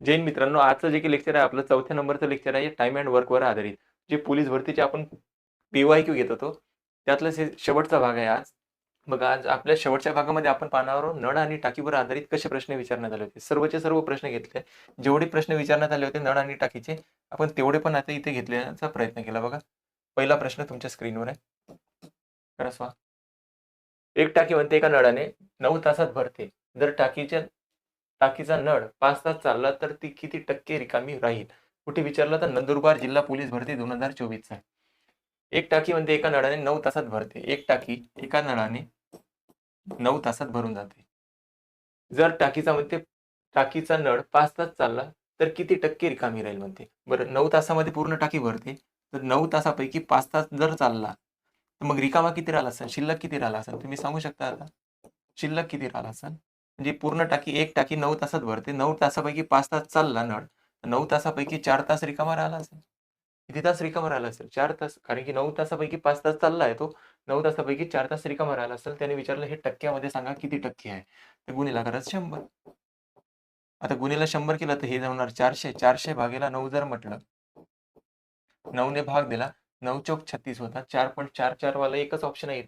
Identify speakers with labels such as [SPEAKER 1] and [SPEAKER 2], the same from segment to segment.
[SPEAKER 1] जैन मित्रांनो आजचं जे की लेक्चर आहे आपलं चौथ्या नंबरचं लेक्चर आहे टाइम अँड वर्कवर आधारित. जे पोलीस भरतीचे आपण पीवाय क्यू घेत होतो त्यातला शेवटचा भाग आहे आज. मग आज आपल्या शेवटच्या भागामध्ये आपण पाहणार नळ आणि टाकीवर आधारित कसे प्रश्न विचारण्यात आले होते. सर्वचे सर्व प्रश्न घेतले. जेवढे प्रश्न विचारण्यात आले होते नळ आणि टाकीचे आपण तेवढे पण आता इथे घेतल्याचा प्रयत्न केला. बघा पहिला प्रश्न तुमच्या स्क्रीनवर आहे. करा स्वा एक टाकी म्हणते एका नळाने नऊ तासात भरते. जर टाकीच्या टाकीचा नळ पाच तास चालला तर ती किती टक्के रिकामी राहील? कुठे विचारलं तर नंदुरबार जिल्हा पोलीस भरती दोन हजार चोवीसचा. आहे एक टाकी म्हणते एका नळाने नऊ तासात भरते. एक टाकी एका नळाने नऊ तासात भरून जाते. जर टाकीचा म्हणते टाकीचा नळ पाच तास चालला तर किती टक्के रिकामी राहील म्हणते. बरं नऊ तासामध्ये पूर्ण टाकी भरते. तर नऊ तासापैकी पाच तास जर चालला तर मग रिकामा किती राहिला असेल? शिल्लक किती राहिला असेल? तुम्ही सांगू शकता आता? शिल्लक किती राहिला असेल? म्हणजे पूर्ण टाकी एक टाकी नऊ तासात भरते. नऊ तासापैकी पाच तास चालला नळ. नऊ तासापैकी चार तास रिकामा राहिला असेल. किती तास रिकामा राहिला असेल? चार तास. कारण की नऊ तासापैकी पाच तास चालला आहे तो. नऊ तासापैकी चार तास रिकामा राहिला असेल त्याने विचारलं हे टक्क्यामध्ये सांगा किती टक्के आहे? तर गुन्हेला करायचं शंभर. आता गुन्हेला शंभर केलं तर हे जमणार चारशे. चारशे भागेला नऊ जर म्हटलं. नऊने भाग दिला. नऊ चौक छत्तीस होता. चार पॉईंट चार चार वाला एकच ऑप्शन आहे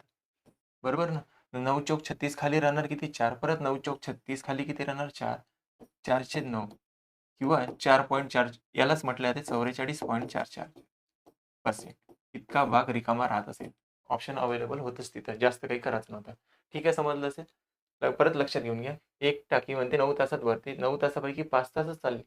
[SPEAKER 1] बरोबर ना? नऊ चौक छत्तीस खाली राहणार किती? चार. परत नऊ चौक छत्तीस खाली किती राहणार? चार. चारशे नऊ. किंवा चार पॉईंट चार यालाच म्हटलं जाते चौवेचाळीस पॉईंट चार चार. पर्सेंट इतका भाग रिकामा राहत असेल. ऑप्शन अवेलेबल होतच तिथं. जास्त काही करायचं नव्हतं. ठीक आहे समजलं असेल? परत लक्षात घेऊन घ्या. एक टाकी म्हणते नऊ तासात भरते. नऊ तासापैकी पाच तासच चालली.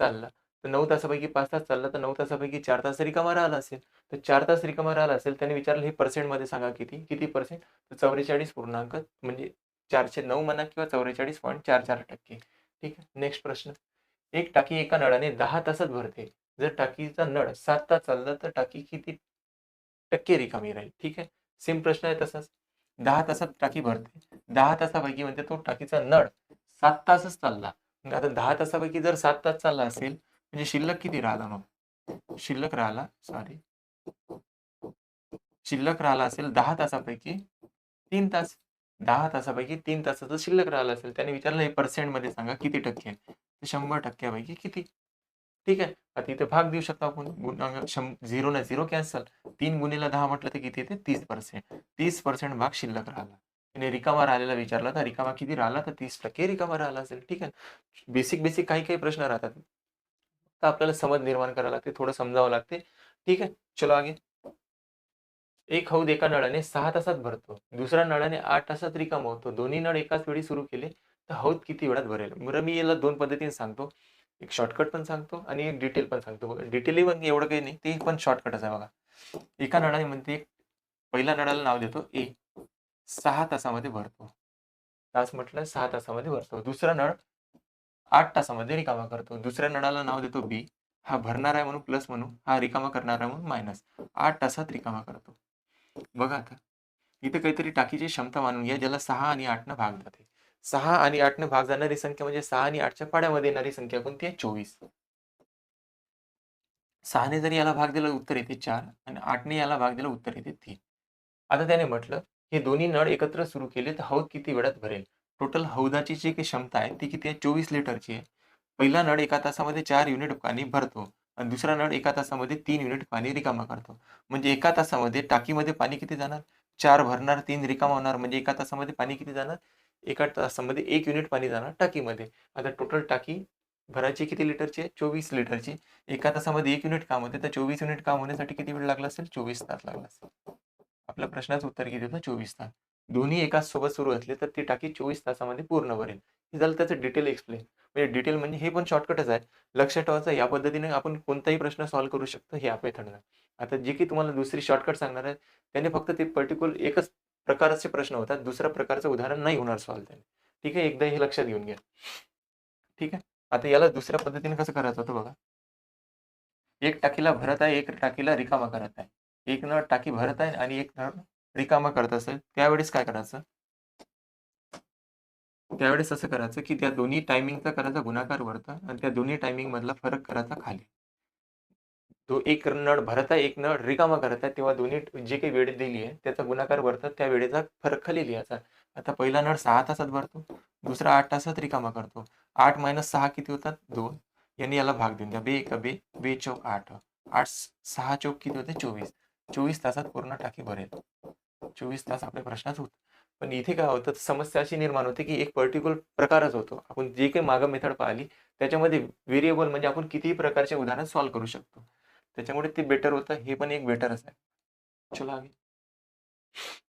[SPEAKER 1] चालला. तर नऊ तासापैकी पाच तास चालला तर नऊ तासापैकी चार तास रिकामा राहिला असेल तर चार तास रिकामा राहिला असेल त्याने विचारलं हे पर्सेंटमध्ये सांगा किती? किती पर्सेंट तर चौवेचाळीस पूर्णांक म्हणजे चारशे नऊ म्हणा किंवा चौवेचाळीस पॉईंट चार चार टक्के. ठीक आहे? नेक्स्ट प्रश्न. एक टाकी एका नळाने दहा तासात भरते. जर टाकीचा नळ सात तास चालला तर टाकी किती टक्के रिकामी राहील? ठीक आहे? सेम प्रश्न आहे तसाच. दहा तासात टाकी भरते. दहा तासापैकी म्हणजे तो टाकीचा नळ सात तासच चालला. आता दहा तासापैकी जर सात तास चालला असेल म्हणजे शिल्लक किती राहिला मग? शिल्लक राहिला सॉरी शिल्लक राहिला असेल दहा तासापैकी तीन तास. दहा तासापैकी तीन तासाचं शिल्लक राहिलं असेल त्याने विचारलं हे पर्सेंटमध्ये सांगा किती टक्के आहे? शंभर टक्क्यापैकी किती? ठीक आहे. आता इथे भाग देऊ शकतो आपण. गुणांक झिरो ना झिरो कॅन्सल तीन गुणीला दहा म्हटलं तर किती येते? तीस पर्सेंट तीस पर्सेंट भाग शिल्लक राहिला. आणि रिकामा राहिलेला विचारला तर रिकामा किती राहिला? तर तीस टक्के रिकामा राहिला असेल. ठीक आहे. बेसिक बेसिक काही काही प्रश्न राहतात. तर आपल्याला समज निर्माण करावं लागते थोडं समजावं लागते. ठीक आहे चलो आगे. एक हौद एका नळाने सहा तासात भरतो. दुसऱ्या नळाने आठ तासात रिकाम होतो. दोन्ही नळ एकाच वेळी सुरू केले तर हौद किती वेळात भरेल? बरं मी याला दोन पद्धतीने सांगतो. एक शॉर्टकट पण सांगतो आणि एक डिटेल पण सांगतो. डिटेलही पण एवढं काही नाही ते पण शॉर्टकटच आहे बघा. एका नळाने म्हणते पहिल्या नळाला नाव देतो ए. सहा तासामध्ये भरतो. तास म्हटलं सहा तासामध्ये भरतो. दुसरा नळ आठ तासामध्ये रिकामा करतो. दुसऱ्या नळाला नाव देतो बी हा भरणार आहे म्हणून प्लस म्हणून हा रिकामा करणार आहे म्हणून मायनस आठ तासात रिकामा करतो. बघा आता. इथे काहीतरी टाकीची क्षमता मानून या ज्याला सहा आणि आठनं भाग जाते. सहा आणि आठनं भाग जाणारी संख्या म्हणजे सहा आणि आठच्या पाड्यामध्ये येणारी संख्या कोणती आहे? चोवीस. सहाने जरी याला भाग दिला उत्तर येते चार आणि आठने याला भाग दिला उत्तर येते तीन. आता त्याने म्हटलं हे दोन्ही नळ एकत्र सुरू केले तर हौद किती वेळात भरेल? टोटल हौदाची जी काही क्षमता आहे ती किती आहे? चोवीस लिटरची आहे. पहिला नळ एका तासामध्ये चार युनिट पाणी भरतो आणि दुसरा नळ एका तासामध्ये तीन युनिट पाणी रिकामा करतो. म्हणजे एका तासामध्ये टाकीमध्ये पाणी किती जाणार? चार भरणार तीन रिकामा होणार. म्हणजे एका तासामध्ये पाणी किती जाणार? एका तासामध्ये एक युनिट पाणी जाणार टाकीमध्ये. आता टोटल टाकी भरायची किती लिटरची आहे? चोवीस लिटरची. एका तासामध्ये एक युनिट काम होते. तर चोवीस युनिट काम होण्यासाठी किती वेळ लागला असेल? चोवीस तास लागला असेल. आपल्या प्रश्नाचं उत्तर किती होतं? चोवीस तास. दोन्ही एकाच सोबत सुरू असले तर ती टाकी चोवीस तासामध्ये पूर्ण भरेल. हे झालं त्याचं डिटेल एक्सप्लेन म्हणजे डिटेल म्हणजे हे पण शॉर्टकटच आहे. लक्षात ठेवायचं या पद्धतीने आपण कोणताही प्रश्न सॉल्व्ह करू शकतो हे आपण आता जे की तुम्हाला दुसरी शॉर्टकट सांगणार आहे त्याने फक्त ते पर्टिक्युलर एकच प्रकारचे प्रश्न होतात. दुसऱ्या प्रकारचं उदाहरण नाही होणार सॉल्व्ह त्याने. ठीक आहे? एकदा हे लक्षात घेऊन घ्या. ठीक आहे? आता याला दुसऱ्या पद्धतीने कसं करायचं होतं बघा. एक टाकीला भरत आहे एक टाकीला रिकामा करत आहे. एक नळ टाकी भरत आहे आणि एक नळ रिकामा करत असेल त्यावेळेस काय करायचं? त्यावेळेस असं करायचं की त्या दोन्ही टायमिंगचा करायचा गुणाकार वरता आणि त्या दोन्ही टायमिंग मधला फरक करायचा खाली. तो एक नळ भरता एक नळ रिकामा करत आहे तेव्हा दोन्ही जे काही वेळ दिली आहे त्याचा गुणाकार वरता त्या वेळेचा फरक खाली लिहायचा. आता पहिला नळ सहा तासात भरतो दुसरा आठ तासात रिकामा करतो. आठ मायनस सहा किती होतात? दोन. यांनी याला भाग देऊन द्या. बे एक बे बे चौक आठ. आठ सहा चौक किती होते? चोवीस. चोवीस तासात पूर्ण टाकी भरेल. चोवीस तास आपल्या प्रश्नात होत. पण इथे काय होतं समस्या अशी निर्माण होते की एक पर्टिक्युलर प्रकारच होतो. आपण जे काही मागं मेथड पाहिली त्याच्यामध्ये व्हेरिएबल म्हणजे आपण कितीही प्रकारचे उदाहरण सॉल्व्ह करू शकतो. त्याच्यामुळे ते बेटर होतं हे पण एक बेटरच आहे. चला आम्ही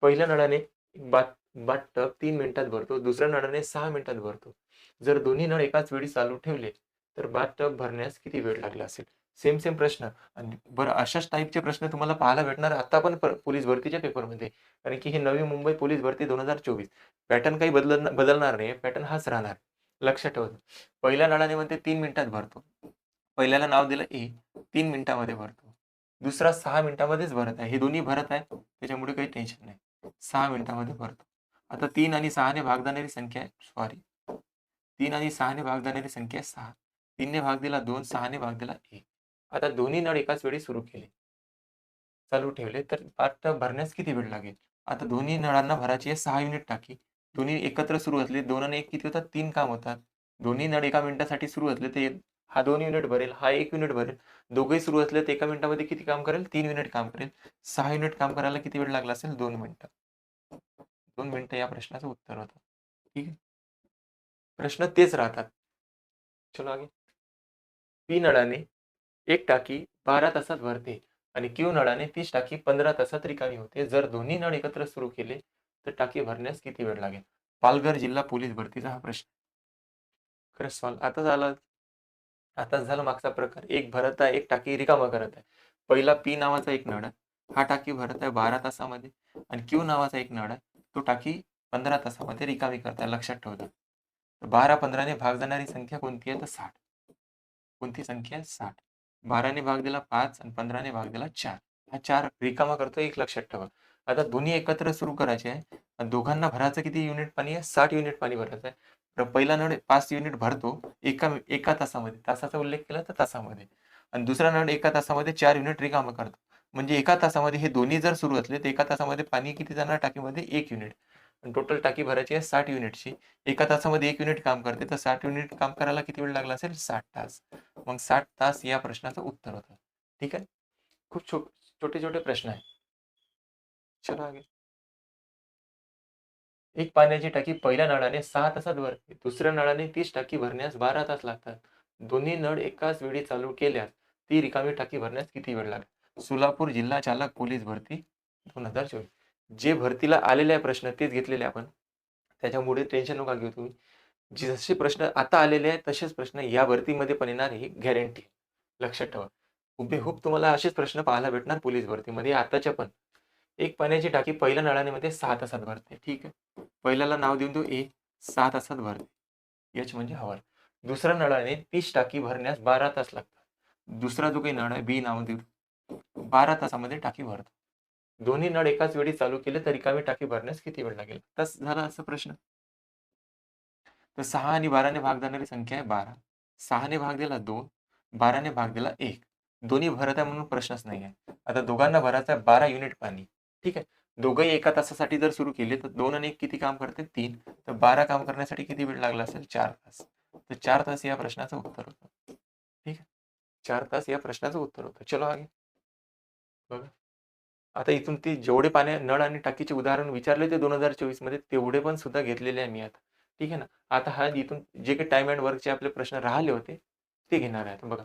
[SPEAKER 1] पहिल्या नळाने बाट बाटटब तीन मिनिटात भरतो दुसऱ्या नळाने सहा मिनिटात भरतो. जर दोन्ही नळ एकाच वेळी चालू ठेवले तर बाटटब भरण्यास किती वेळ लागला असेल? सेम सेम प्रश्न. आणि बरं अशाच टाईपचे प्रश्न तुम्हाला पाहायला भेटणार आता पण पोलीस भरतीच्या पेपरमध्ये कारण की हे नवी मुंबई पोलीस भरती दोन हजार चोवीस. पॅटर्न काही बदल बदलणार नाही पॅटर्न हाच राहणार. लक्षात ठेवत पहिल्या नळाने म्हणते तीन मिनिटात भरतो. पहिल्याला नाव दिलं ए तीन मिनिटामध्ये भरतो. दुसरा सहा मिनिटामध्येच भरत आहे. हे दोन्ही भरत आहे त्याच्यामुळे काही टेन्शन नाही. सहा मिनिटामध्ये भरतो. आता तीन आणि सहाने भाग जाणारी संख्या सॉरी तीन आणि सहाने भाग जाणारी संख्या सहा. तीनने भाग दिला दोन सहाने भाग दिला एक. आता दोन्ही नळ एकाच वेळी सुरू केले. चालू ठेवले तर आता भरण्यास किती वेळ लागेल? आता दोन्ही नळांना भरायची आहे सहा युनिट टाकी. दोन्ही एकत्र सुरू असले दोन आणि एक किती होतात? तीन काम होतात. दोन्ही नळ एका मिनिटासाठी सुरू असले ते हा दोन युनिट भरेल हा एक युनिट भरेल. दोघेही सुरू असले तर एका मिनिटामध्ये किती काम करेल? तीन युनिट काम करेल. सहा युनिट काम करायला किती वेळ लागला असेल? दोन मिनिटं. दोन मिनिटं या प्रश्नाचं उत्तर होतं. ठीक आहे? प्रश्न तेच राहतात. चलो आगे. पी नळाने एक टाकी बारा तासात भरते आणि क्यू नळाने तीस टाकी पंधरा तासात रिकामी होते. जर दोन्ही नळ एकत्र सुरू केले तर टाकी भरण्यास किती वेळ लागेल? पालघर जिल्हा पोलीस भरतीचा हा प्रश्न. खरंच सॉल्व आता झाला. आता झाला मागचा प्रकार. एक भरत आहे एक टाकी रिकामा करत आहे. पहिला पी नावाचा एक नळ आहे. हा टाकी भरत आहे बारा तासामध्ये आणि क्यू नावाचा एक नळ आहे. तो टाकी पंधरा तासामध्ये रिकामी करताय लक्षात ठेवता. बारा पंधराने भाग जाणारी संख्या कोणती आहे? तर साठ. कोणती संख्या? आहे साठ. बाराने भाग दिला पाच आणि पंधराने भाग दिला चार. हा चार रिकामा करतो एक लक्षात ठेवा. आता दोन्ही एकत्र सुरू करायचे आहे. आणि दोघांना भरायचं किती युनिट पाणी आहे? साठ युनिट पाणी भरायचं आहे. तर पहिला नळ पाच युनिट भरतो एका एका तासामध्ये. तासाचा उल्लेख केला तर तासामध्ये. आणि दुसरा नळ एका तासामध्ये चार युनिट रिकामा करतो. म्हणजे एका तासामध्ये हे दोन्ही जर सुरू असले तर एका तासामध्ये पाणी किती जाणार? टाकीमध्ये एक युनिट. टोटल टाकी भरायची आहे साठ युनिटची. एका तासामध्ये एक युनिट काम करते. तर साठ युनिट काम करायला किती वेळ लागला असेल? साठ तास. मग साठ तास या प्रश्नाचं उत्तर होतं. ठीक आहे? खूप छो छोटे छोटे प्रश्न आहे चलो आगे. एक पाण्याची टाकी पहिल्या नळाने सहा तासात भरते. दुसऱ्या नळाने तीस टाकी भरण्यास बारा तास लागतात. दोन्ही नळ एकाच वेळी चालू केल्यास ती रिकामी टाकी भरण्यास किती वेळ लागेल? सोलापूर जिल्हा चालक पोलीस भरती दोन हजार चोवीस. जे भरतीला आलेले आहे प्रश्न तेच घेतलेले आपण. त्याच्यामुळे टेन्शन नका घेऊ तुम्ही. जसे प्रश्न आता आलेले आहेत तसेच प्रश्न या भरतीमध्ये पण येणार ही गॅरंटी लक्षात ठेवा. हुबेहूब तुम्हाला असेच प्रश्न पाहायला भेटणार पोलीस भरतीमध्ये आताच्या पण. एक पाण्याची टाकी पहिल्या नळाने सहा तासात भरते ठीक आहे? पहिल्याला नाव देऊन देऊ ए सहा तासात भरते. यच म्हणजे हवा. दुसऱ्या नळाने तीस टाकी भरण्यास बारा तास लागतात. दुसरा जो काही नळ आहे बी नाव देऊ. बारा तासामध्ये टाकी भरतो दोन्ही नळ एकाच वेळी चालू केले तर रिकामी टाकी भरण्यास किती वेळ लागेल? तस झाला असा प्रश्न. तर सहा आणि बाराने भाग जाणारी संख्या आहे बारा. सहाने भाग दिला दोन बाराने भाग दिला एक. दोन्ही भरत आहे म्हणून प्रश्नच नाही आहे. आता दोघांना भरायचं आहे बारा युनिट पाणी. ठीक आहे? दोघंही एका तासासाठी जर सुरू केले तर दोन आणि एक किती काम करते? तीन. तर बारा काम करण्यासाठी किती वेळ लागला असेल? चार तास. तर चार तास या प्रश्नाचं उत्तर होतं. ठीक आहे? चार तास या प्रश्नाचं उत्तर होतं. चलो आगे. बघा. आता इथून ते जेवढे पाण्या नळ आणि टाकीचे उदाहरण विचारले ते दोन हजार चोवीसमध्ये तेवढे पण सुद्धा घेतलेले आहे मी आता. ठीक आहे ना? आता हा इथून जे काही टाइम अँड वर्कचे आपले प्रश्न राहिले होते ते घेणार आहेत बघा.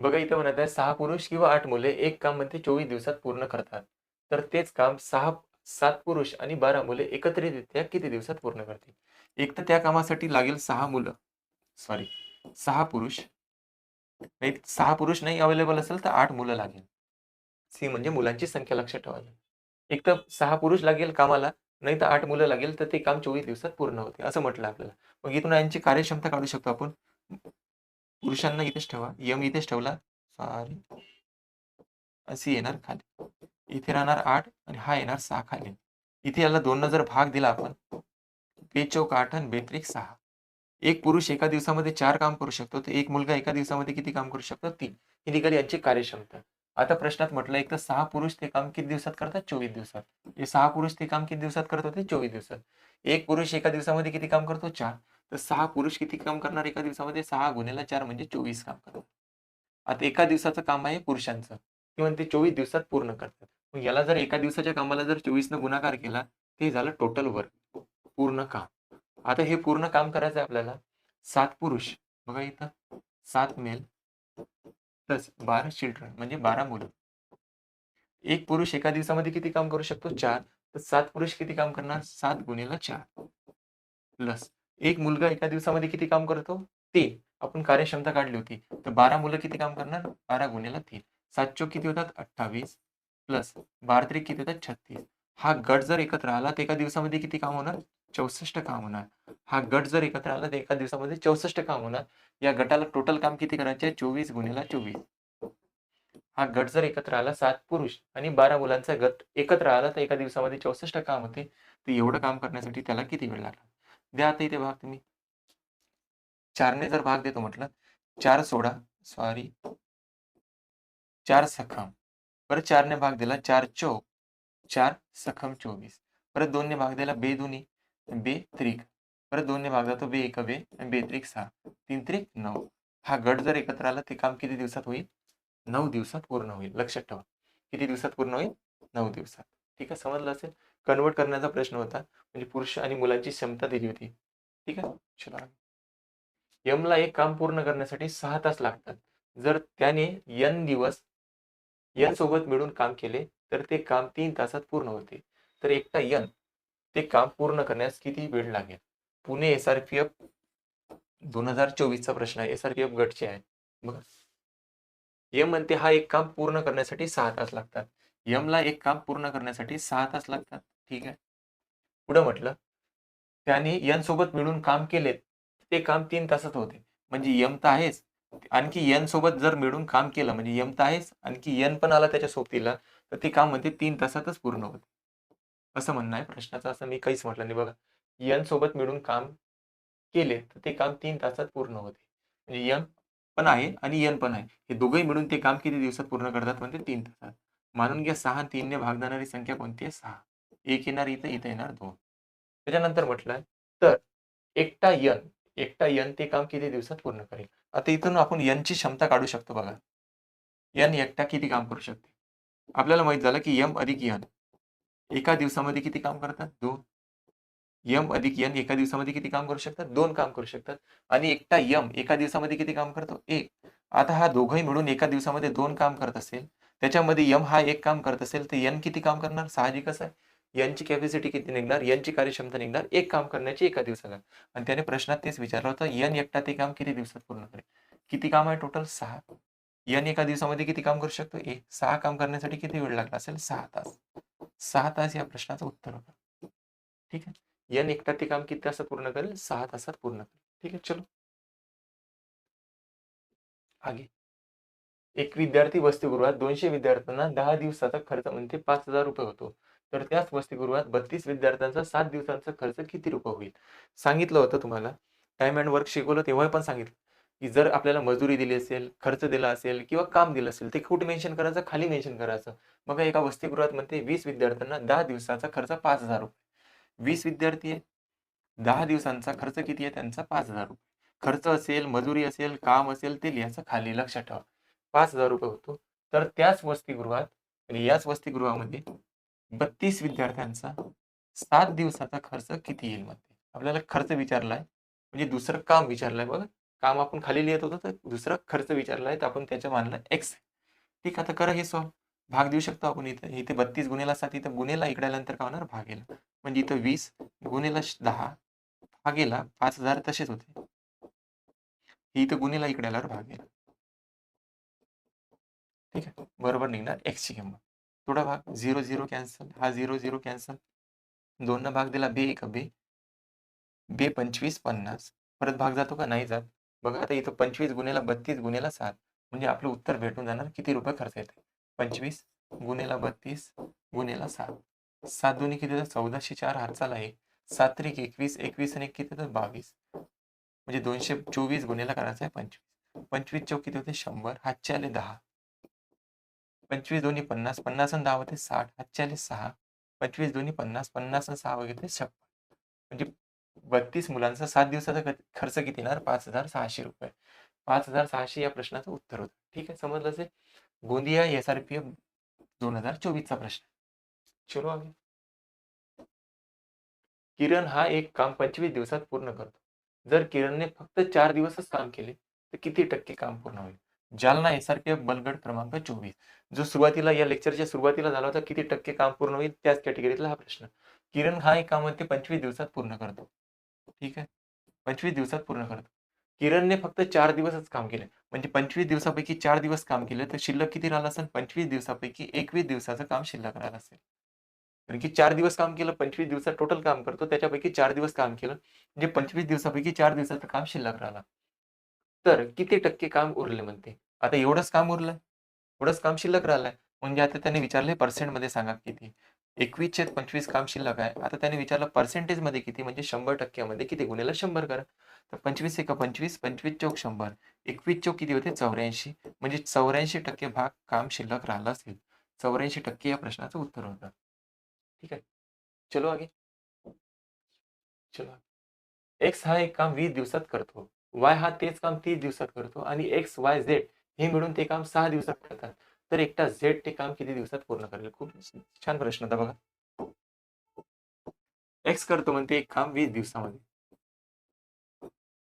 [SPEAKER 1] बघा इथं म्हणत आहे सहा पुरुष किंवा आठ मुले एक काममध्ये चोवीस दिवसात पूर्ण करतात. तर तेच काम सहा सात पुरुष आणि बारा मुले एकत्रितरित्या किती दिवसात पूर्ण करतील? एक तर त्या कामासाठी लागेल सहा मुलं. सॉरी सहा पुरुष. नाही सहा पुरुष नाही अवेलेबल असेल तर आठ मुलं लागेल. सी म्हणजे मुलांची संख्या लक्षात ठेवायला. एक तर सहा पुरुष लागेल कामाला नाही तर आठ मुलं लागेल तर ते काम चोवीस दिवसात पूर्ण होते असं म्हटलं आपल्याला. मग इथून यांची कार्यक्षमता काढू शकतो आपण. पुरुषांना इथेच ठेवा यम इथेच ठेवला सॉरी अशी येणार खाली. इथे राहणार आठ आणि हा येणार सहा खाली. इथे याला दोन जर भाग दिला आपण. बेचौक आठ आणि बेत्रिक सहा. एक पुरुष एका दिवसामध्ये चार काम करू शकतो तर एक मुलगा एका दिवसामध्ये किती काम करू शकतो? तीन. ही निघाली यांची कार्यक्षमता. आता प्रश्नात म्हटलं एक तर सहा पुरुष ते काम किती दिवसात करतात? चोवीस दिवसात. हे सहा पुरुष ते काम किती दिवसात करत होते चोवीस दिवसात. एक पुरुष एका दिवसामध्ये किती काम करतो? चार. तर सहा पुरुष किती काम करणार एका दिवसामध्ये? सहा गुन्हेला चार म्हणजे चोवीस काम करतात आता एका दिवसाचं काम आहे पुरुषांचं. किंवा ते चोवीस दिवसात पूर्ण करतात. मग याला जर एका दिवसाच्या कामाला जर चोवीसनं गुणाकार केला ते झालं टोटल वर्क पूर्ण काम. आता हे पूर्ण काम करायचं आहे आपल्याला. सात पुरुष. बघा इथं. सात मेल. प्लस बारा चिल्ड्रन म्हणजे बारा मुलं. एक पुरुष एका दिवसामध्ये किती काम करू शकतो? चार. तर सात पुरुष किती काम करणार? सात गुन्हेला चार. प्लस एक मुलगा एका दिवसामध्ये किती काम करतो? तीन. आपण कार्यक्षमता काढली होती. तर बारा मुलं किती काम करणार? बारा गुन्हेला तीन. सात चोक किती होतात? अठ्ठावीस. प्लस बारा तरी किती होतात? छत्तीस. हा गट जर एकत्र आला तर एका दिवसामध्ये किती काम होणार? चौसष्ट काम होणार. हा गट जर एकत्र आला तर एका दिवसामध्ये चौसष्ट काम होणार. या गटाला टोटल काम किती करायचे? चोवीस गुन्हेला चोवीस. हा गट जर एकत्र आला सात पुरुष आणि बारा मुलांचा गट एकत्र आला तर एका दिवसामध्ये चौसष्ट काम होते. तर एवढं काम करण्यासाठी त्याला किती वेळ लागला? द्या आता इथे भाग तुम्ही. चारने जर भाग देतो म्हटलं चार सोडा सॉरी चार सखम. परत चारने भाग दिला चार चौक चार सखम चोवीस. परत दोनने भाग दिला बेदुनी. बे त्रिक. परत दोनने भाग जातो बे एक बे आणि बे त्रिक सहा. तीन त्रिक नऊ. हा गट जर एकत्र आला ते काम किती दिवसात होईल? नऊ दिवसात पूर्ण होईल. लक्षात ठेवा. किती दिवसात पूर्ण होईल? नऊ दिवसात. ठीक आहे? समजलं असेल? कन्वर्ट करण्याचा प्रश्न होता. म्हणजे पुरुष आणि मुलांची क्षमता दिली होती. ठीक आहे? चला. यमला एक काम पूर्ण करण्यासाठी सहा तास लागतात. जर त्याने यन दिवस यन सोबत मिळून काम केले तर ते काम तीन तासात पूर्ण होते. तर एकटा यन ते काम पूर्ण करण्यास किती वेळ लागेल? Pune S R P F दोन हजार चोवीसचा प्रश्न आहे. एस आर पी एफ गटचे आहे. बघा. यम म्हणते हा एक काम पूर्ण करण्यासाठी सहा तास लागतात. यमला एक काम पूर्ण करण्यासाठी सहा तास लागतात. ठीक आहे? पुढं म्हटलं त्याने यन सोबत मिळून काम केले ते काम तीन तासात होते. म्हणजे यम तर आहेच. आणखी यन सोबत जर मिळून काम केलं म्हणजे यम तर आहेच आणखी यन पण आला त्याच्या सोबतीला तर ते काम म्हणते तीन तासातच पूर्ण होते. असं म्हणणं आहे. प्रश्नाचं असं मी काहीच म्हटलं नाही. बघा यन सोबत मिळून काम केले तर ते काम तीन तासात पूर्ण होते. म्हणजे यन पण आहे आणि यन पण आहे. हे दोघंही मिळून ते काम किती दिवसात पूर्ण करतात म्हणजे तीन तासात. मानून घ्या सहा तीनने भाग जाणारी संख्या कोणती आहे? सहा. एक येणार इथं इथं येणार दोन. त्याच्यानंतर म्हटलं तर एकटा यन एकटा यन ते काम किती दिवसात पूर्ण करेल? आता इथून आपण यनची क्षमता काढू शकतो बघा. यन एकटा किती काम करू शकते? आपल्याला माहीत झालं की यम अधिक यन. एका दिवसामध्ये किती काम करतात? दोन. यम अधिक यन एका दिवसामध्ये किती काम करू शकतात? दोन काम करू शकतात. आणि एकटा यम एका दिवसामध्ये किती काम करतो? एक. आता हा दोघंही मिळून एका दिवसामध्ये दोन काम करत असेल. त्याच्यामध्ये यम हा एक काम करत असेल तर यन किती काम करणार? साहजिकच आहे. यनची कॅपॅसिटी किती निघणार? यनची कार्यक्षमता निघणार? एक काम करण्याची एका दिवसाला. आणि त्याने प्रश्नात तेच विचारलं होतं यन एकटा ते काम किती दिवसात पूर्ण करेल? किती काम आहे टोटल सहा. यन एका दिवसामध्ये किती काम करू शकतो? एक. सहा काम करण्यासाठी किती वेळ लागला असेल? सहा तास. सहा तास या प्रश्नाचं उत्तर होतं. ठीक आहे? यन एकटा ते काम किती तासात पूर्ण करेल? सहा तासात पूर्ण करेल. ठीक आहे? चलो. आगे. एक विद्यार्थी वसतिगृहात दोनशे विद्यार्थ्यांना दहा दिवसाचा खर्च म्हणजे पाच हजार रुपये होतो. तर त्याच वसतिगृहात बत्तीस विद्यार्थ्यांचा सात दिवसांचा खर्च किती रुपये होईल? सांगितलं होतं तुम्हाला. टाइम अँड वर्क शिकवलं तेव्हा पण सांगितलं. की जर आपल्याला मजुरी दिली असेल खर्च दिला असेल किंवा काम दिलं असेल ते कुठे मेन्शन करायचं? खाली मेन्शन करायचं. मग एका वसतिगृहात म्हणते वीस विद्यार्थ्यांना दहा दिवसाचा खर्च पाच हजार रुपये. वीस विद्यार्थी आहेत. दहा दिवसांचा खर्च किती आहे? त्यांचा पाच हजार रुपये. खर्च असेल मजुरी असेल काम असेल ते लिहायचं खाली लक्षात ठेवा. पाच हजार रुपये होतो. तर त्याच वसतिगृहात आणि याच वसतिगृहामध्ये बत्तीस विद्यार्थ्यांचा सात दिवसाचा खर्च किती येईल मध्ये आपल्याला खर्च विचारलाय. म्हणजे दुसरं काम विचारलंय बघा. काम आपण खाली लिहित होतो तर दुसरा खर्च विचारलाय तर आपण त्याच्या मानला एक्स ठीक आता करा हे सॉल्व भाग देऊ शकतो आपण इथं. इथे बत्तीस गुन्हेला सात इथं गुन्हेला इकडे आल्यानंतर काय होणार? भागेला. म्हणजे इथं वीस गुन्हेला दहा भागेला पाच हजार तसेच होते. इथं गुन्हेला इकडे आल्यावर भागेला. ठीक आहे बरोबर निघणार एक्सची किंमत. थोडा भाग झिरो झिरो कॅन्सल हा झिरो झिरो कॅन्सल दोननं भाग दिला बे एक बे बे पंचवीस पन्नास. परत भाग जातो का? नाही जात. बघा आता इथं पंचवीस गुन्हेला बत्तीस गुन्हेला सात म्हणजे आपलं उत्तर भेटून जाणार किती रुपये खर्च येते? पंचवीस गुणेला बत्तीस गुन्हेला सात. सात दोन्ही किती तर चौदाशे चार हातचाल आहे. सात त्रिक एकवीस एकवीस आणि एक किती तर बावीस. म्हणजे दोनशे चोवीस गुन्हेला करायचं आहे पंचवीस. पंचवीस चौक किती होते? शंभर हातचे आले दहा. पंचवीस दोन्ही पन्नास पन्नास आणि दहा होते साठ हातचे आले सहा. पंचवीस दोन्ही पन्नास पन्नास आणि सहा वगैरे छप्पन. म्हणजे बत्तीस मुलांचा सात दिवसाचा खर्च किती येणार? पाच हजार सहाशे रुपये. पाच हजार सहाशे या प्रश्नाचं उत्तर होतं. ठीक आहे? समजलं असेल? Gondia S R P F दोन हजार चोवीसचा प्रश्न. चलो आगे. किरण हा एक काम पंचवीस दिवसात पूर्ण करतो. जर किरणने फक्त चार दिवसच काम केले तर किती टक्के काम पूर्ण होईल? Jalna S R P F बलगड क्रमांक चोवीस. जो सुरुवातीला या लेक्चरच्या सुरुवातीला झाला होता किती टक्के काम पूर्ण होईल? त्याच कॅटेगरीतला हा प्रश्न. किरण हा एक काम ते पंचवीस दिवसात पूर्ण करतो. ठीक आहे? पंचवीस दिवसात पूर्ण करतो. किरणने फक्त चार दिवसच काम केले. म्हणजे पंचवीस दिवसापैकी चार दिवस काम केले तर शिल्लक किती राहिलं असेल? पंचवीस दिवसापैकी एकवीस दिवसाचं काम शिल्लक राहिलं असेल. कारण की चार दिवस काम केलं पंचवीस दिवसात टोटल काम करतो त्याच्यापैकी चार दिवस काम केलं. म्हणजे पंचवीस दिवसापैकी चार दिवसाचं काम शिल्लक राहिलं. तर किती टक्के काम उरले म्हणते? आता एवढंच काम उरलं. एवढंच काम शिल्लक राहिलंय. म्हणजे आता त्याने विचारले पर्सेंटमध्ये सांगा किती. एकवीस छेद पंचवीस काम शिल्लक आहे. आता त्याने विचारलं पर्सेंटेजमध्ये किती? म्हणजे शंभर टक्क्यामध्ये किती गुन्ह्याला शंभर करा. तर पंचवीस एका पंचवीस पंचवीस चौक शंभर. एकवीस चौक किती होते? चौऱ्याऐंशी. म्हणजे चौऱ्याऐंशी टक्के भाग काम शिल्लक राहिला असेल. चौऱ्याऐंशी टक्के या प्रश्नाचं उत्तर होतं. ठीक आहे? चलो आगे. चलो एक्स हा एक काम वीस दिवसात करतो. वाय हा तेच काम तीस दिवसात करतो. आणि एक्स वाय झेड हे मिळून ते काम सहा दिवसात करतात. तर एकटा झेड ते काम किती दिवसात पूर्ण करेल? खूप छान प्रश्न होता बघा. एक्स करतो म्हणते एक काम वीस दिवसामध्ये.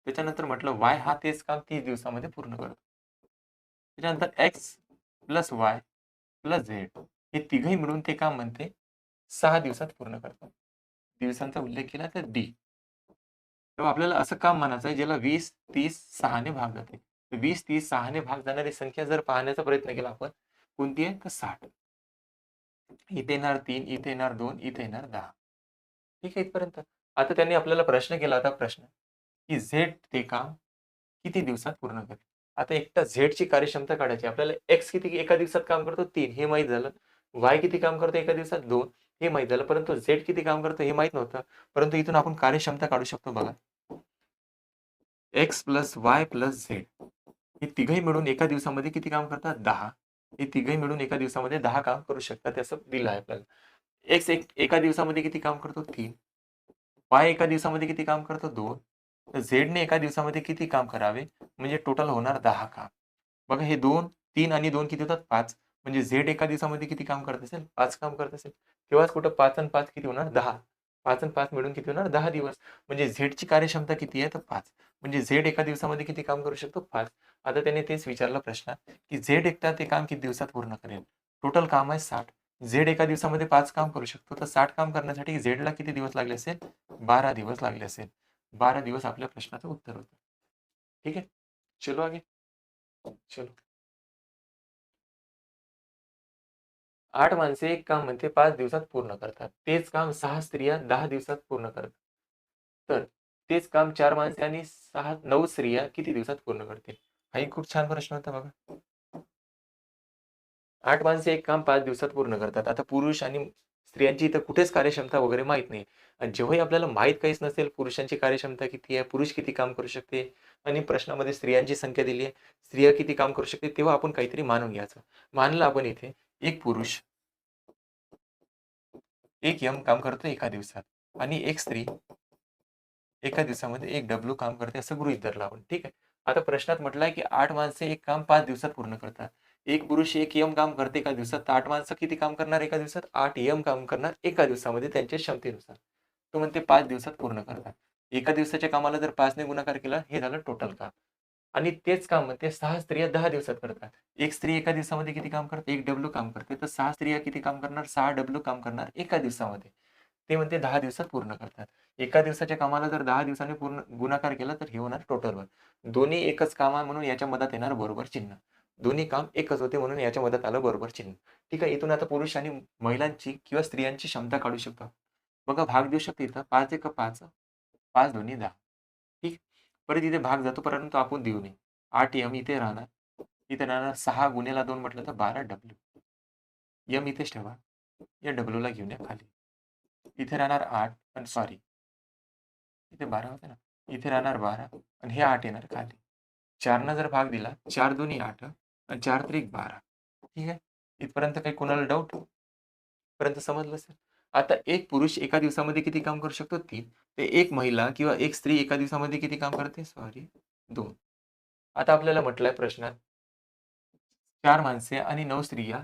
[SPEAKER 1] त्याच्यानंतर म्हटलं वाय हा तेच काम तीस दिवसामध्ये पूर्ण करतो. त्याच्यानंतर X plus Y plus Z हे तिघही मिळून ते काम म्हणते सहा दिवसात पूर्ण करतात दिवसांचा उल्लेख केला तर डी तेव्हा आपल्याला असं काम म्हणायचं आहे ज्याला वीस तीस सहाने भाग जाते. वीस तीस सहाने भाग जाणारी संख्या जर पाहण्याचा प्रयत्न केला आपण कोणती आहे? तर साठ. इथे येणार तीन इथे येणार दोन इथे येणार दहा. ठीक आहे इथपर्यंत. आता त्यांनी आपल्याला प्रश्न केला होता प्रश्न. की झेड ते काम किती दिवसात पूर्ण करेल? आता एकटा झेडची कार्यक्षमता काढायची. आपल्याला एक्स किती एका दिवसात काम करतो? तीन. हे माहीत झालं. वाय किती काम करतो? एका दिवसात दोन. हे माहीत झालं. परंतु झेड किती काम करतो? हे माहीत नव्हतं. परंतु इथून आपण कार्यक्षमता काढू शकतो बघा. X plus Y plus Z हे तिघही मिळून एका दिवसामध्ये किती काम करतात? दहा. हे तिघही मिळून एका दिवसामध्ये दहा काम करू शकतात असं दिलं आहे आपल्याला. एक्स एक एका दिवसामध्ये किती काम करतो? तीन. वाय एका दिवसामध्ये किती काम करतो? दोन. तर झेडने एका दिवसामध्ये किती काम करावे? म्हणजे टोटल होणार दहा काम. बघा हे दोन तीन आणि दोन किती होतात? पाच. म्हणजे झेड एका दिवसामध्ये किती काम करत असेल? पाच काम करत असेल. तेव्हाच कुठं पाच आणि पाच किती होणार? दहा. पाच आणि पाच मिळून किती होणार? दहा दिवस. म्हणजे झेडची कार्यक्षमता किती आहे? तर पाच. म्हणजे झेड एका दिवसामध्ये किती काम करू शकतो? पाच. आता त्याने तेच विचारलं प्रश्न की झेड एकटा ते काम किती दिवसात पूर्ण करेल? टोटल काम आहे साठ. झेड एका दिवसामध्ये पाच काम करू शकतो. तर साठ काम करण्यासाठी झेडला किती दिवस लागले असेल? बारा दिवस लागले असेल. बारा दिवस आपल्या प्रश्नाचं उत्तर होतं. ठीक आहे? चलो आगे. चलो. आठ माणसे एक काम म्हणते पाच दिवसात पूर्ण करतात. तेच काम सहा स्त्रिया दहा दिवसात पूर्ण करतात. तर तेच काम चार माणसे आणि सहा नऊ स्त्रिया किती दिवसात पूर्ण करतील? हाही खूप छान प्रश्न होता बघा. आठ माणसे एक काम पाच दिवसात पूर्ण करतात. आता पुरुष आणि स्त्रियांची इथं कुठेच कार्यक्षमता वगैरे माहीत नाही. आणि जेव्हाही आपल्याला माहीत काहीच नसेल पुरुषांची कार्यक्षमता किती आहे पुरुष किती काम करू शकते? आणि प्रश्नामध्ये स्त्रियांची संख्या दिली आहे स्त्रिया किती काम करू शकते? तेव्हा आपण काहीतरी मानून घ्यायचं. मानलं आपण इथे एक पुरुष एक यम काम करतो एका दिवसात. आणि एक स्त्री एका दिवसामध्ये एक डब्ल्यू काम करते असं गृहित धरलं आपण. ठीक आहे? आता प्रश्नात म्हटलंय की आठ माणसे एक काम पाच दिवसात पूर्ण करतात. एक पुरुष एक यम काम करते एका दिवसात तर आठ माणसं किती काम करणार एका दिवसात? आठ यम काम करणार एका दिवसामध्ये त्यांच्या क्षमतेनुसार. तो म्हणते पाच दिवसात पूर्ण करतात. एका दिवसाच्या कामाला जर पाचने गुणाकार केला हे झालं टोटल काम. आणि तेच काम म्हणते सहा स्त्रिया दहा दिवसात करतात. एक स्त्री एका दिवसामध्ये किती काम करते? एक डब्ल्यू काम करते. तर सहा स्त्रिया किती काम करणार? सहा डब्ल्यू काम करणार एका दिवसामध्ये. ते म्हणते दहा दिवसात पूर्ण करतात. एका दिवसाच्या कामाला जर दहा दिवसांनी पूर्ण गुणाकार केला तर हे होणार टोटलवर दोन्ही एकच काम आहे म्हणून याच्या मधात येणार बरोबर चिन्ह. दोन्ही काम एकच होते म्हणून याच्या मदत आलं बरोबर चिन्ह. ठीक आहे इथून आता पुरुष आणि महिलांची किंवा स्त्रियांची क्षमता काढू शकतो. बघा भाग देऊ शकतो इथं. पाच एक पाच पाच दोन्ही दहा. ठीक? परत इथे भाग जातो परंतु आपण देऊ नये. आठ यम इथे राहणार. इथे राहणार सहा गुन्ह्याला दोन म्हटलं तर बारा डब्ल्यू. यम इथेच ठेवा. या डब्ल्यूला घेऊन या खाली. इथे राहणार आठ आणि सॉरी इथे बारा होते ना? इथे राहणार बारा आणि हे आठ येणार खाली. चारनं जर भाग दिला चार दोन्ही आठ आणि चार त्रिक बारा. ठीक आहे? इथपर्यंत काही कोणाला डाऊट पर्यंत समजलं सर आता एक पुरुष एका दिवसामध्ये किती काम करू शकतो? तीन. ते एक महिला किंवा एक स्त्री एका दिवसामध्ये किती काम करते? सॉरी दोन. आता आपल्याला म्हटलंय प्रश्नात चार माणसे आणि नऊ स्त्रिया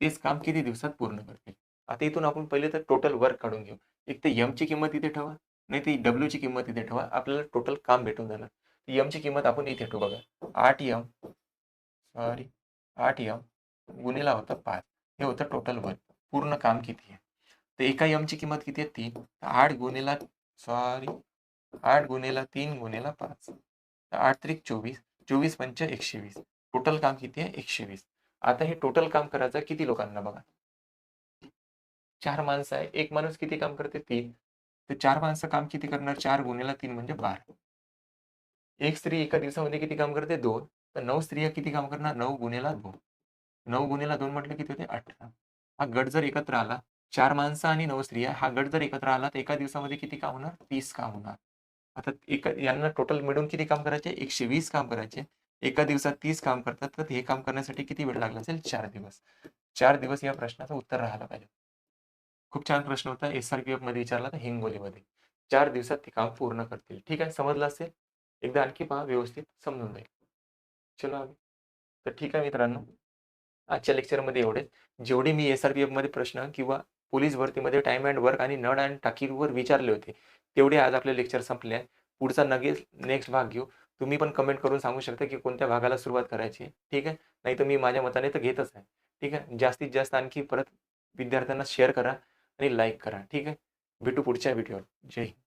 [SPEAKER 1] तेच काम किती दिवसात पूर्ण करतील? आता इथून आपण पहिले तर टोटल वर्क काढून घेऊ. एक तर एम ची किंमत इथे ठेवा नाही ती डब्ल्यू ची किंमत इथे ठेवा. आपल्याला टोटल काम भेटून जाणार. एम ची किंमत आपण इथे ठेवू बघा. आठ एम सॉरी आठ एम गुन्हेला होता पाच. हे होतं टोटल वर्क पूर्ण काम किती आहे? तर एका एम ची किंमत किती आहे? तीन. आठ गुन्हेला सॉरी आठ गुन्हेला तीन गुन्हेला पाच. तर आठ त्रिक चोवीस. चोवीस पंच एकशे वीस. टोटल काम किती आहे? एकशे वीस. आता हे टोटल काम करायचं किती लोकांना बघा? चार माणसं आहे. एक माणूस किती काम करते? तीन. तर चार माणसं काम किती करणार? चार गुन्हेला तीन म्हणजे बारा. एक स्त्री एका दिवसामध्ये किती काम करते? दोन. तर नऊ स्त्रिया किती काम करणार? नऊ गुन्हेला दोन. नऊ गुणेला दोन म्हटलं किती होते? अठरा. हा गट जर एकत्र आला चार माणसं आणि नऊ स्त्रिया हा गट जर एकत्र आला तर एका दिवसामध्ये किती काम होणार? तीस काम होणार. आता एका यांना टोटल मिळून किती काम करायचे? एकशे वीस काम करायचे. एका दिवसात तीस काम करतात. तर हे काम करण्यासाठी किती वेळ लागला असेल? चार दिवस. चार दिवस या प्रश्नाचं उत्तर राहायला पाहिजे. खूप छान प्रश्न होता. एस आर पी एफमध्ये विचारला तर हिंगोलीमध्ये. चार दिवसात ते काम पूर्ण करतील. ठीक आहे? समजलं असेल? एकदा आणखी पहा व्यवस्थित समजून जाईल. चलो आम्ही. तर ठीक आहे मित्रांनो. आजच्या लेक्चरमध्ये एवढेच. जेवढे मी एस आर पी एफमध्ये प्रश्न किंवा पोलीस भरतीमध्ये टाईम अँड वर्क आणि नड अँड टाकीवर विचारले होते तेवढे आज आपले लेक्चर संपले आहे पुढचा नगेच नेक्स्ट भाग घेऊ. तुम्ही पण कमेंट करून सांगू शकता की कोणत्या भागाला सुरुवात करायची ठीक आहे? नाही तर मी माझ्या मताने तर घेतच आहे. ठीक आहे? जास्तीत जास्त आणखी परत विद्यार्थ्यांना शेअर करा. आणि लाईक करा ठीक आहे? भेटू पुढच्या व्हिडिओवर जय हिंद.